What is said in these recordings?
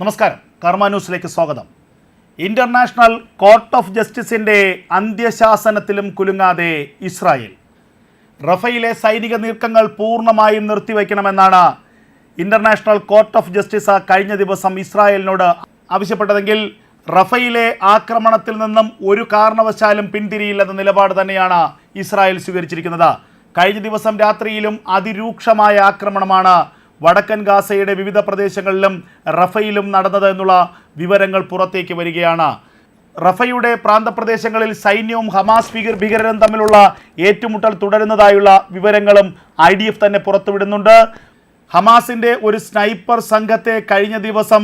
നമസ്കാരം. കർമ്മ ന്യൂസിലേക്ക് സ്വാഗതം. ഇന്റർനാഷണൽ കോർട്ട് ഓഫ് ജസ്റ്റിസിന്റെ അന്ത്യശാസനത്തിലും കുലുങ്ങാതെ ഇസ്രായേൽ. റഫയിലെ സൈനിക നീക്കങ്ങൾ പൂർണമായും നിർത്തിവെക്കണമെന്നാണ് ഇന്റർനാഷണൽ കോർട്ട് ഓഫ് ജസ്റ്റിസ് കഴിഞ്ഞ ദിവസം ഇസ്രായേലിനോട് ആവശ്യപ്പെട്ടതെങ്കിൽ റഫയിലെ ആക്രമണത്തിൽ നിന്നും ഒരു കാരണവശാലും പിന്തിരിയില്ലെന്ന നിലപാട് തന്നെയാണ് ഇസ്രായേൽ സ്വീകരിച്ചിരിക്കുന്നത്. കഴിഞ്ഞ ദിവസം രാത്രിയിലും അതിരൂക്ഷമായ ആക്രമണമാണ് വടക്കൻ ഗാസയുടെ വിവിധ പ്രദേശങ്ങളിലും റഫയിലും നടന്നത് എന്നുള്ള വിവരങ്ങൾ പുറത്തേക്ക് വരികയാണ്. റഫയുടെ പ്രാന്തപ്രദേശങ്ങളിൽ സൈന്യവും ഹമാസ് ഭീകർ ഭീകരരും തമ്മിലുള്ള ഏറ്റുമുട്ടൽ തുടരുന്നതായുള്ള വിവരങ്ങളും ഐ ഡി എഫ് തന്നെ പുറത്തുവിടുന്നുണ്ട്. ഹമാസിന്റെ ഒരു സ്നൈപ്പർ സംഘത്തെ കഴിഞ്ഞ ദിവസം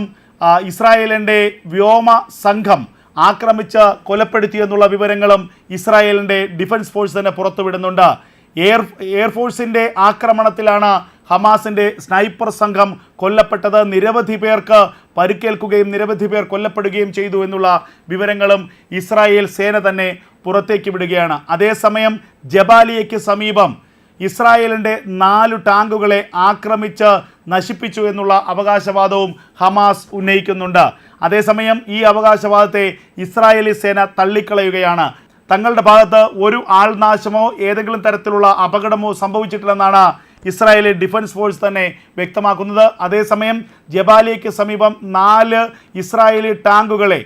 ഇസ്രായേലിന്റെ വ്യോമ സംഘം ആക്രമിച്ച് കൊലപ്പെടുത്തിയെന്നുള്ള വിവരങ്ങളും ഇസ്രായേലിന്റെ ഡിഫൻസ് ഫോഴ്സ് തന്നെ പുറത്തുവിടുന്നുണ്ട്. എയർ എയർഫോഴ്സിന്റെ ആക്രമണത്തിലാണ് ഹമാസിന്റെ സ്നൈപ്പർ സംഘം കൊല്ലപ്പെട്ടത്. നിരവധി പേർക്ക് പരിക്കേൽക്കുകയും നിരവധി പേർ കൊല്ലപ്പെടുകയും ചെയ്തു എന്നുള്ള വിവരങ്ങളും ഇസ്രായേൽ സേന തന്നെ പുറത്തേക്ക് വിടുകയാണ്. അതേസമയം ജബാലിയയ്ക്ക് സമീപം ഇസ്രായേലിന്റെ നാല് ടാങ്കുകളെ ആക്രമിച്ച് നശിപ്പിച്ചു എന്നുള്ള അവകാശവാദവും ഹമാസ് ഉന്നയിക്കുന്നുണ്ട്. അതേസമയം ഈ അവകാശവാദത്തെ ഇസ്രായേലി സേന തള്ളിക്കളയുകയാണ്. തങ്ങളുടെ ഭാഗത്ത് ഒരു ആൾനാശമോ ഏതെങ്കിലും തരത്തിലുള്ള അപകടമോ സംഭവിച്ചിട്ടില്ലെന്നാണ് ഇസ്രായേലി ഡിഫൻസ് ഫോഴ്സ് തന്നെ വ്യക്തമാക്കുന്നത്. അതേസമയം ജബാലിയയ്ക്ക് സമീപം നാല് ഇസ്രായേലി ടാങ്കുകളെ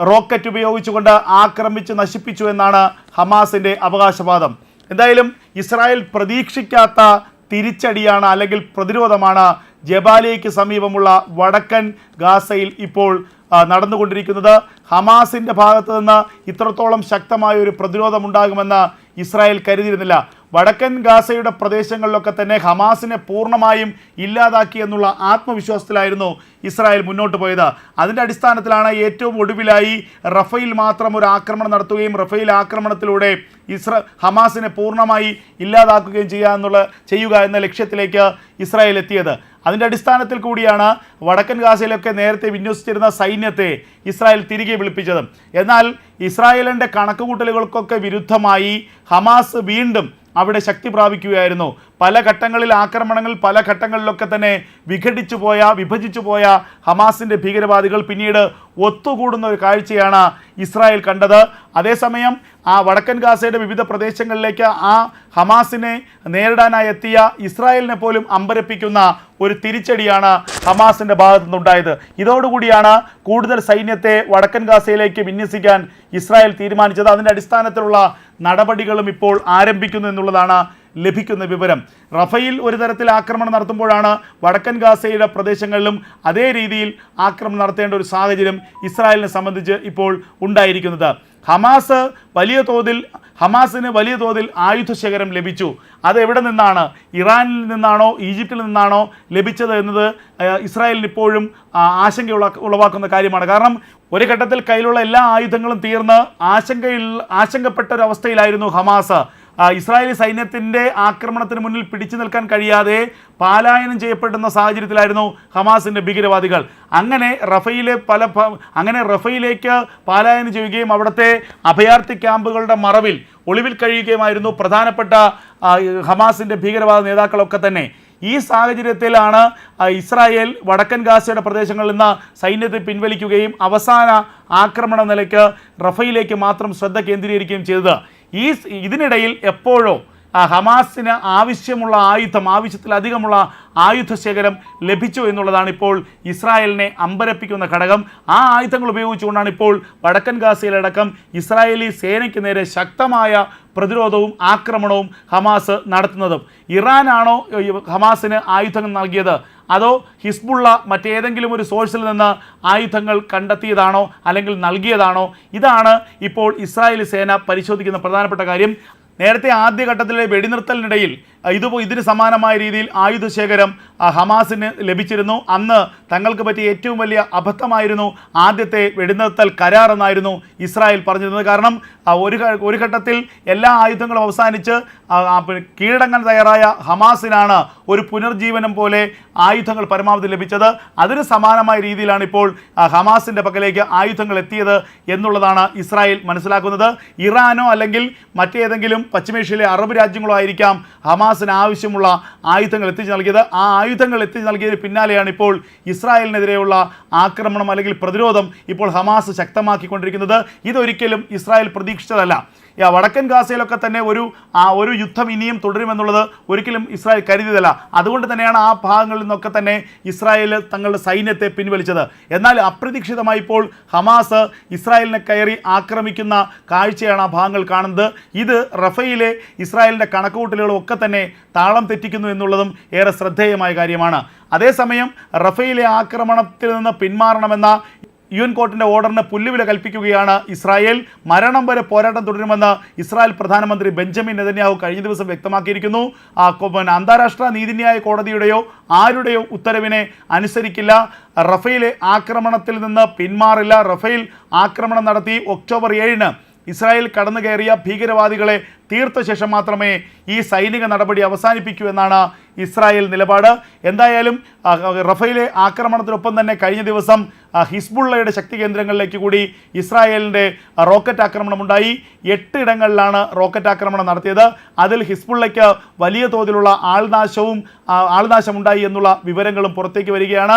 റോക്കറ്റ് ഉപയോഗിച്ചുകൊണ്ട് ആക്രമിച്ച് നശിപ്പിച്ചു എന്നാണ് ഹമാസിന്റെ അവകാശവാദം. എന്തായാലും ഇസ്രായേൽ പ്രതീക്ഷിക്കാത്ത തിരിച്ചടിയാണ് അല്ലെങ്കിൽ പ്രതിരോധമാണ് ജബാലിയയ്ക്ക് സമീപമുള്ള വടക്കൻ ഗാസയിൽ ഇപ്പോൾ നടന്നുകൊണ്ടിരിക്കുന്നത്. ഹമാസിന്റെ ഭാഗത്ത് നിന്ന് ഇത്രത്തോളം ശക്തമായ ഒരു പ്രതിരോധം ഉണ്ടാകുമെന്ന് ഇസ്രായേൽ കരുതിയിരുന്നില്ല. വടക്കൻ ഗാസയുടെ പ്രദേശങ്ങളിലൊക്കെ തന്നെ ഹമാസിനെ പൂർണമായും ഇല്ലാതാക്കി എന്നുള്ള ആത്മവിശ്വാസത്തിലായിരുന്നു ഇസ്രായേൽ മുന്നോട്ട് പോയത്. അതിന്റെ അടിസ്ഥാനത്തിലാണ് ഏറ്റവും ഒടുവിലായി റഫയിൽ മാത്രം ഒരു ആക്രമണം നടത്തുകയും റഫയിൽ ആക്രമണത്തിലൂടെ ഇസ്ര ഹമാസിനെ പൂർണമായി ഇല്ലാതാക്കുകയും ചെയ്യുക എന്നുള്ള ചെയ്യുക എന്ന ലക്ഷ്യത്തിലേക്ക് ഇസ്രായേൽ എത്തിയത്. അതിന്റെ അടിസ്ഥാനത്തിൽ കൂടിയാണ് വടക്കൻ ഗാസയിലൊക്കെ നേരത്തെ വിന്യസിച്ചിരുന്ന സൈന്യത്തെ ഇസ്രായേൽ തിരികെ വിളിപ്പിച്ചത്. എന്നാൽ ഇസ്രായേലിന്റെ കണക്കുകൂട്ടലുകൾക്കൊക്കെ വിരുദ്ധമായി ഹമാസ് വീണ്ടും അവിടെ ശക്തി പ്രാപിക്കുകയായിരുന്നു. പല ഘട്ടങ്ങളിൽ ആക്രമണങ്ങൾ പല ഘട്ടങ്ങളിലൊക്കെ തന്നെ വിഘടിച്ചു പോയ വിഭജിച്ചു പോയ ഹമാസിന്റെ ഭീകരവാദികൾ പിന്നീട് ഒത്തുകൂടുന്ന ഒരു കാഴ്ചയാണ് ഇസ്രായേൽ കണ്ടത്. അതേസമയം ആ വടക്കൻ ഗാസയുടെ വിവിധ പ്രദേശങ്ങളിലേക്ക് ആ ഹമാസിനെ നേരിടാനായി എത്തിയ ഇസ്രായേലിനെ പോലും അമ്പരപ്പിക്കുന്ന ഒരു തിരിച്ചടിയാണ് ഹമാസിന്റെ ഭാഗത്തു നിന്നുണ്ടായത്. ഇതോടുകൂടിയാണ് കൂടുതൽ സൈന്യത്തെ വടക്കൻ ഗാസയിലേക്ക് വിന്യസിക്കാൻ ഇസ്രായേൽ തീരുമാനിച്ചത്. അതിന്റെ അടിസ്ഥാനത്തിലുള്ള നടപടികളും ഇപ്പോൾ ആരംഭിക്കുന്നു എന്നുള്ളതാണ് ലഭിക്കുന്ന വിവരം. റഫയിൽ ഒരു തരത്തിൽ ആക്രമണം നടത്തുമ്പോഴാണ് വടക്കൻ ഗാസയുടെ പ്രദേശങ്ങളിലും അതേ രീതിയിൽ ആക്രമണം നടത്തേണ്ട ഒരു സാഹചര്യം ഇസ്രായേലിനെ സംബന്ധിച്ച് ഇപ്പോൾ ഉണ്ടായിരിക്കുന്നത്. ഹമാസ് വലിയ തോതിൽ ഹമാസിന് വലിയ തോതിൽ ആയുധശേഖരം ലഭിച്ചു. അത് എവിടെ നിന്നാണ്? ഇറാനിൽ നിന്നാണോ? ഈജിപ്തിൽ നിന്നാണോ ലഭിച്ചത് എന്നത് ഇസ്രായേലിന് ഇപ്പോഴും ആശങ്ക ഉളവാക്കുന്ന കാര്യമാണ്. കാരണം ഒരു ഘട്ടത്തിൽ കയ്യിലുള്ള എല്ലാ ആയുധങ്ങളും തീർന്ന് ആശങ്കയിൽ ആശങ്കപ്പെട്ട ഒരു അവസ്ഥയിലായിരുന്നു ഹമാസ്. ഇസ്രായേലി സൈന്യത്തിന്റെ ആക്രമണത്തിന് മുന്നിൽ പിടിച്ചു നിൽക്കാൻ കഴിയാതെ പാലായനം ചെയ്യപ്പെടുന്ന സാഹചര്യത്തിലായിരുന്നു ഹമാസിന്റെ ഭീകരവാദികൾ. അങ്ങനെ റഫയിലെ പല അങ്ങനെ റഫയിലേക്ക് പാലായനം ചെയ്യുകയും അവിടുത്തെ അഭയാർത്ഥി ക്യാമ്പുകളുടെ മറവിൽ ഒളിവിൽ കഴിയുകയുമായിരുന്നു പ്രധാനപ്പെട്ട ഹമാസിന്റെ ഭീകരവാദ നേതാക്കളൊക്കെ തന്നെ. ഈ സാഹചര്യത്തിലാണ് ഇസ്രായേൽ വടക്കൻ ഗാസയുടെ പ്രദേശങ്ങളിൽ നിന്ന് സൈന്യത്തെ പിൻവലിക്കുകയും അവസാന ആക്രമണ നിലയ്ക്ക് റഫയിലേക്ക് മാത്രം ശ്രദ്ധ കേന്ദ്രീകരിക്കുകയും ചെയ്തത്. ഈ ഇതിനിടയിൽ എപ്പോഴോ ഹമാസിന് ആവശ്യമുള്ള ആയുധം ആവശ്യത്തിലധികമുള്ള ആയുധശേഖരം ലഭിച്ചു എന്നുള്ളതാണ് ഇപ്പോൾ ഇസ്രായേലിനെ അമ്പരപ്പിക്കുന്ന ഘടകം. ആ ആയുധങ്ങൾ ഉപയോഗിച്ചുകൊണ്ടാണ് ഇപ്പോൾ വടക്കൻ ഗാസയിലടക്കം ഇസ്രായേലി സേനയ്ക്ക് നേരെ ശക്തമായ പ്രതിരോധവും ആക്രമണവും ഹമാസ് നടത്തുന്നതും. ഇറാനാണോ ഹമാസിന് ആയുധങ്ങൾ നൽകിയത്? അതോ ഹിസ്ബുള്ള മറ്റേതെങ്കിലും ഒരു സോഴ്സിൽ നിന്ന് ആയുധങ്ങൾ കണ്ടെത്തിയതാണോ അല്ലെങ്കിൽ നൽകിയതാണോ? ഇതാണ് ഇപ്പോൾ ഇസ്രായേലി സേന പരിശോധിക്കുന്ന പ്രധാനപ്പെട്ട കാര്യം. നേരത്തെ ആദ്യഘട്ടത്തിലെ വെടിനിർത്തലിനിടയിൽ ഇത് ഇതിന് സമാനമായ രീതിയിൽ ആയുധശേഖരം ശേഖരം ഹമാസിന് ലഭിച്ചിരുന്നു. അന്ന് തങ്ങൾക്ക് പറ്റിയ ഏറ്റവും വലിയ അബദ്ധമായിരുന്നു ആദ്യത്തെ വെടിനിർത്തൽ കരാർ എന്നായിരുന്നു ഇസ്രായേൽ പറഞ്ഞിരുന്നത്. കാരണം ഒരു ഒരു ഘട്ടത്തിൽ എല്ലാ ആയുധങ്ങളും അവസാനിച്ച് കീഴടങ്ങാൻ തയ്യാറായ ഹമാസിനാണ് ഒരു പുനർജീവനം പോലെ ആയുധങ്ങൾ പരമാവധി ലഭിച്ചത്. അതിന് സമാനമായ രീതിയിലാണ് ഇപ്പോൾ ഹമാസിന്റെ പക്കലേക്ക് ആയുധങ്ങൾ എത്തിയത് എന്നുള്ളതാണ് ഇസ്രായേൽ മനസ്സിലാക്കുന്നത്. ഇറാനോ അല്ലെങ്കിൽ മറ്റേതെങ്കിലും പശ്ചിമേഷ്യയിലെ അറബ് രാജ്യങ്ങളോ ആയിരിക്കാം ഹമാസിന് ആവശ്യമുള്ള ആയുധങ്ങൾ എത്തിച്ചു നൽകിയത്. ആ ആയുധങ്ങൾ എത്തിച്ചു നൽകിയതിന് പിന്നാലെയാണ് ഇപ്പോൾ ഇസ്രായേലിനെതിരെയുള്ള ആക്രമണം അല്ലെങ്കിൽ പ്രതിരോധം ഇപ്പോൾ ഹമാസ് ശക്തമാക്കിക്കൊണ്ടിരിക്കുന്നത്. ഇതൊരിക്കലും ഇസ്രായേൽ പ്രതീക്ഷിച്ചതല്ല. വടക്കൻ ഗാസയിലൊക്കെ തന്നെ ഒരു ആ ഒരു യുദ്ധം ഇനിയും തുടരുമെന്നുള്ളത് ഒരിക്കലും ഇസ്രായേൽ കരുതിയതല്ല. അതുകൊണ്ട് തന്നെയാണ് ആ ഭാഗങ്ങളിൽ നിന്നൊക്കെ തന്നെ ഇസ്രായേൽ തങ്ങളുടെ സൈന്യത്തെ പിൻവലിച്ചത്. എന്നാൽ അപ്രതീക്ഷിതമായി ഇപ്പോൾ ഹമാസ് ഇസ്രായേലിനെ കയറി ആക്രമിക്കുന്ന കാഴ്ചയാണ് ആ ഭാഗങ്ങൾ കാണുന്നത്. ഇത് റഫയിലെ ഇസ്രായേലിന്റെ കണക്കുകൂട്ടലുകളും ഒക്കെ തന്നെ താളം തെറ്റിക്കുന്നു എന്നുള്ളതും ഏറെ ശ്രദ്ധേയമായ കാര്യമാണ്. അതേസമയം റഫയിലെ ആക്രമണത്തിൽ നിന്ന് പിന്മാറണമെന്ന യു എൻ കോർട്ടിന്റെ ഓർഡറിന് പുല്ലുവില കൽപ്പിക്കുകയാണ് ഇസ്രായേൽ. മരണം വരെ പോരാട്ടം തുടരുമെന്ന് ഇസ്രായേൽ പ്രധാനമന്ത്രി ബെഞ്ചമിൻ നെതന്യാഹു കഴിഞ്ഞ ദിവസം വ്യക്തമാക്കിയിരിക്കുന്നു. അന്താരാഷ്ട്ര നീതിന്യായ കോടതിയുടെയോ ആരുടെയോ ഉത്തരവിനെ അനുസരിക്കില്ല. റഫേലെ ആക്രമണത്തിൽ നിന്ന് പിന്മാറില്ല. റഫേൽ ആക്രമണം നടത്തി ഒക്ടോബർ ഏഴിന് ഇസ്രായേൽ കടന്നു കയറിയ ഭീകരവാദികളെ തീർത്ത ശേഷം മാത്രമേ ഈ സൈനിക നടപടി അവസാനിപ്പിക്കൂ എന്നാണ് ഇസ്രായേൽ നിലപാട്. എന്തായാലും റഫയിലെ ആക്രമണത്തിനൊപ്പം തന്നെ കഴിഞ്ഞ ദിവസം ഹിസ്ബുള്ളയുടെ ശക്തി കേന്ദ്രങ്ങളിലേക്ക് കൂടി ഇസ്രായേലിന്റെ ആക്രമണം ഉണ്ടായി. എട്ട് ഇടങ്ങളിലാണ് റോക്കറ്റ് ആക്രമണം നടത്തിയത്. അതിൽ ഹിസ്ബുള്ളയ്ക്ക് വലിയ തോതിലുള്ള ആൾനാശവും ആൾനാശം ആൾനാശമുണ്ടായി എന്നുള്ള വിവരങ്ങളും പുറത്തേക്ക് വരികയാണ്.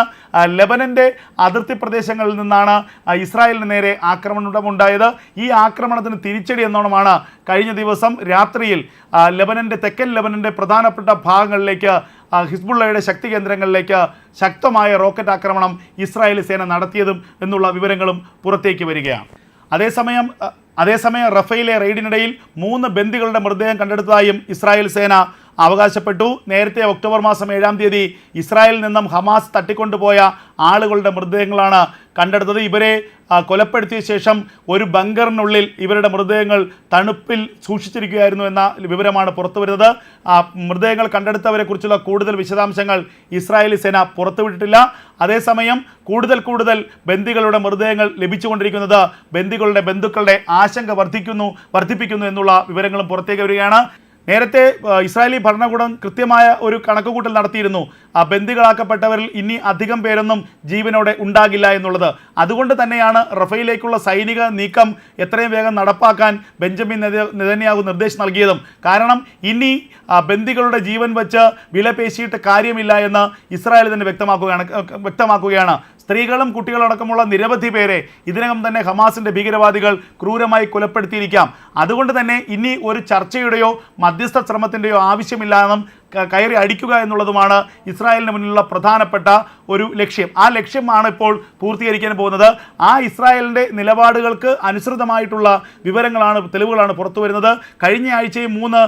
ലെബനന്റെ അതിർത്തി പ്രദേശങ്ങളിൽ നിന്നാണ് ഇസ്രായേലിന് നേരെ ആക്രമണം ഉണ്ടായത് ഈ ആക്രമണത്തിന് തിരിച്ചടി എന്നോണമാണ് കഴിഞ്ഞ ദിവസം രാത്രിയിൽ ലെബനന്റെ തെക്കൻ ലെബനന്റെ പ്രധാനപ്പെട്ട ഭാഗങ്ങളിലേക്ക് ആ, ഹിസ്ബുള്ളയുടെ ശക്തി കേന്ദ്രങ്ങളിലേക്ക് ശക്തമായ റോക്കറ്റ് ആക്രമണം ഇസ്രായേൽ സേന നടത്തിയതും എന്നുള്ള വിവരങ്ങളും പുറത്തേക്ക് വരികയാണ്. അതേസമയം അതേസമയം റഫയിലെ റെയ്ഡിനിടയിൽ മൂന്ന് ബന്ദികളുടെ മൃതദേഹം കണ്ടെടുത്തതായും ഇസ്രായേൽ സേന അവകാശപ്പെട്ടു. നേരത്തെ ഒക്ടോബർ മാസം ഏഴാം തീയതി ഇസ്രായേലിൽ നിന്നും ഹമാസ് തട്ടിക്കൊണ്ടുപോയ ആളുകളുടെ മൃതദേഹങ്ങളാണ് കണ്ടെടുത്തത്. ഇവരെ കൊലപ്പെടുത്തിയ ശേഷം ഒരു ബങ്കറിനുള്ളിൽ ഇവരുടെ മൃതദേഹങ്ങൾ തണുപ്പിൽ സൂക്ഷിച്ചിരിക്കുകയായിരുന്നു എന്ന വിവരമാണ് പുറത്തു വരുന്നത്. മൃതദേഹങ്ങൾ കണ്ടെടുത്തവരെക്കുറിച്ചുള്ള കൂടുതൽ വിശദാംശങ്ങൾ ഇസ്രായേലി സേന പുറത്തുവിട്ടിട്ടില്ല അതേസമയം കൂടുതൽ കൂടുതൽ ബന്ദികളുടെ മൃതദേഹങ്ങൾ ലഭിച്ചുകൊണ്ടിരിക്കുന്നത് ബന്ദികളുടെ ബന്ധുക്കളുടെ ആശങ്ക വർദ്ധിക്കുന്നു വർദ്ധിപ്പിക്കുന്നു എന്നുള്ള വിവരങ്ങളും പുറത്തേക്ക് വരികയാണ്. നേരത്തെ ഇസ്രായേലി ഭരണകൂടം കൃത്യമായ ഒരു കണക്കുകൂട്ടൽ നടത്തിയിരുന്നു. ബന്ദികളാക്കപ്പെട്ടവരിൽ ഇനി അധികം പേരൊന്നും ജീവനോടെ ഉണ്ടാകില്ല എന്നുള്ളത്. അതുകൊണ്ട് തന്നെയാണ് റഫയിലേക്കുള്ള സൈനിക നീക്കം എത്രയും വേഗം നടപ്പാക്കാൻ ബെഞ്ചമിൻ നെത- നെതന്യാഹു നിർദ്ദേശം നൽകിയതും. കാരണം ഇനി ബന്ദികളുടെ ജീവൻ വെച്ച് വിലപേശിയിട്ട് കാര്യമില്ല എന്ന് ഇസ്രായേൽ തന്നെ വ്യക്തമാക്കുകയാണ് വ്യക്തമാക്കുകയാണ്. സ്ത്രീകളും കുട്ടികളും അടക്കമുള്ള നിരവധി പേരെ ഇതിനകം തന്നെ ഹമാസിന്റെ ഭീകരവാദികൾ ക്രൂരമായി കൊലപ്പെടുത്തിയിരിക്കാം. അതുകൊണ്ട് തന്നെ ഇനി ഒരു ചർച്ചയുടെയോ മധ്യസ്ഥ ശ്രമത്തിന്റെയോ ആവശ്യമില്ല എന്നും ക- കയറി അടിക്കുക എന്നുള്ളതുമാണ് ഇസ്രായേലിന് മുന്നിലുള്ള പ്രധാനപ്പെട്ട ഒരു ലക്ഷ്യം. ആ ലക്ഷ്യമാണ് ഇപ്പോൾ പൂർത്തീകരിക്കാൻ പോകുന്നത്. ആ ഇസ്രായേലിന്റെ നിലപാടുകൾക്ക് അനുസൃതമായിട്ടുള്ള വിവരങ്ങളാണ് തെളിവുകളാണ് പുറത്തു വരുന്നത്. കഴിഞ്ഞ ആഴ്ചയും മൂന്ന്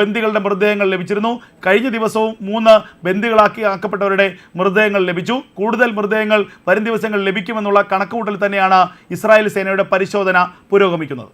ബന്ദികളുടെ മൃതദേഹങ്ങൾ ലഭിച്ചിരുന്നു. കഴിഞ്ഞ ദിവസവും മൂന്ന് ബന്ദികളാക്കി ആക്കപ്പെട്ടവരുടെ മൃതദേഹങ്ങൾ ലഭിച്ചു. കൂടുതൽ മൃതദേഹങ്ങൾ വരും ദിവസങ്ങളിൽ ലഭിക്കുമെന്നുള്ള കണക്കുകൂട്ടൽ തന്നെയാണ് ഇസ്രായേൽ സേനയുടെ പരിശോധന പുരോഗമിക്കുന്നത്.